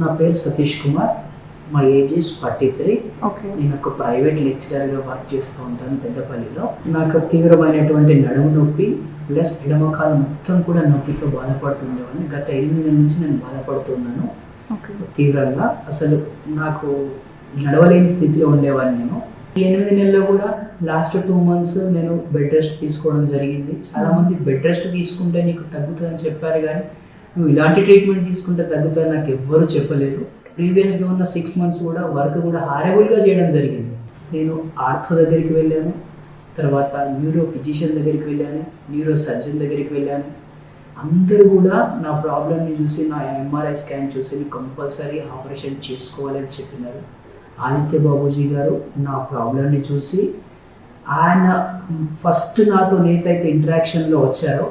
నా పేరు సతీష్ కుమార్. మా ఏజ్ ఫార్టీ త్రీ. ఓకే. నేను ఒక ప్రైవేట్ లెక్చరర్గా వర్క్ చేస్తూ ఉంటాను పెద్దపల్లిలో. నాకు తీవ్రమైనటువంటి నడుము నొప్పి ప్లస్ ఎడమకాలు మొత్తం కూడా నొప్పితో బాధపడుతుండేవాడిని. గత ఎనిమిది నెలల నుంచి నేను బాధపడుతున్నాను. ఓకే. తీవ్రంగా. అసలు నాకు నడవలేని స్థితిలో ఉండేవాడిని నేను. ఈ ఎనిమిది నెలల్లో కూడా లాస్ట్ టూ మంత్స్ నేను బెడ్ రెస్ట్ తీసుకోవడం జరిగింది. చాలా మంది బెడ్ రెస్ట్ తీసుకుంటే నీకు తగ్గుతుందని చెప్పారు కానీ నువ్వు ఇలాంటి ట్రీట్మెంట్ తీసుకుంటే తగ్గుతా నాకు ఎవ్వరూ చెప్పలేదు. ప్రీవియస్గా ఉన్న సిక్స్ మంత్స్ కూడా వర్క్ కూడా హారబుల్గా చేయడం జరిగింది. నేను ఆర్థో దగ్గరికి వెళ్ళాను తర్వాత న్యూరో ఫిజిషియన్ దగ్గరికి వెళ్ళాను న్యూరో సర్జన్ దగ్గరికి వెళ్ళాను. అందరూ కూడా నా ప్రాబ్లమ్ని చూసి నా ఎంఆర్ఐ స్కాన్ చూసి కంపల్సరీ ఆపరేషన్ చేసుకోవాలని చెప్పినారు. ఆదిత్య బాబూజీ గారు నా ప్రాబ్లమ్ని చూసి ఆయన ఫస్ట్ నాతో నేతైతే ఇంటరాక్షన్లో వచ్చారో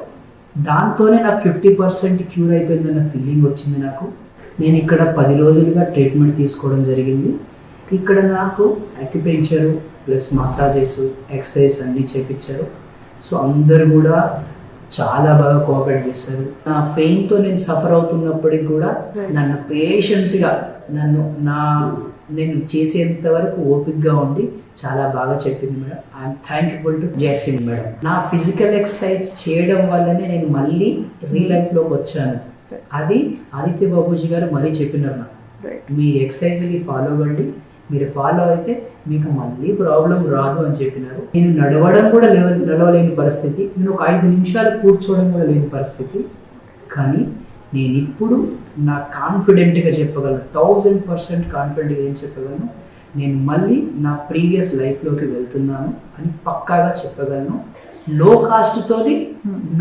దాంతోనే నాకు ఫిఫ్టీ పర్సెంట్ క్యూర్ అయిపోయిందన్న ఫీలింగ్ వచ్చింది నాకు. నేను ఇక్కడ పది రోజులుగా ట్రీట్మెంట్ తీసుకోవడం జరిగింది. ఇక్కడ నాకు అక్యుపెంచరు ప్లస్ మసాజెస్ ఎక్సర్సైజ్ అన్నీ చేపించారు. సో అందరు కూడా చాలా బాగా కోఆపరేట్ చేస్తారు నా పెయిన్తో నేను సఫర్ అవుతున్నప్పటికి కూడా నన్ను పేషెన్స్గా నన్ను నా నేను చేసేంత వరకు ఓపిక్గా ఉండి చాలా బాగా చెప్పింది madam. I'm thankful to Jaisingh madam. నా ఫిజికల్ ఎక్సర్సైజ్ చేయడం వల్లనే నేను మళ్ళీ రియల్ లైఫ్లోకి వచ్చాను. అది ఆదిత్య బాబూజీ గారు మరీ చెప్పినారు నాకు. మీ ఎక్సర్సైజ్ని ఫాలో అవ్వండి. మీరు ఫాలో అయితే మీకు మళ్ళీ ప్రాబ్లం రాదు అని చెప్పినారు. నేను నడవడం కూడా లేవ నడవలేని పరిస్థితి. నేను ఒక ఐదు నిమిషాలు కూర్చోవడం కూడా లేని పరిస్థితి. కానీ నేను ఇప్పుడు నా కాన్ఫిడెంట్గా చెప్పగలను. థౌజండ్ పర్సెంట్ కాన్ఫిడెంట్గా ఏం చెప్పగలను? నేను మళ్ళీ నా ప్రీవియస్ లైఫ్లోకి వెళ్తున్నాను అని పక్కాగా చెప్పగలను. లో కాస్ట్తోని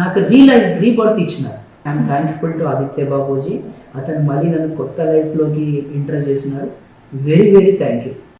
నాకు రీ లైఫ్ రీబర్త్ ఇచ్చినారు. I'm thankful to Aditya Babuji. అతను మళ్ళీ నన్ను కొత్త లైఫ్లోకి ఎంటర్ చేసినారు. very very thank you.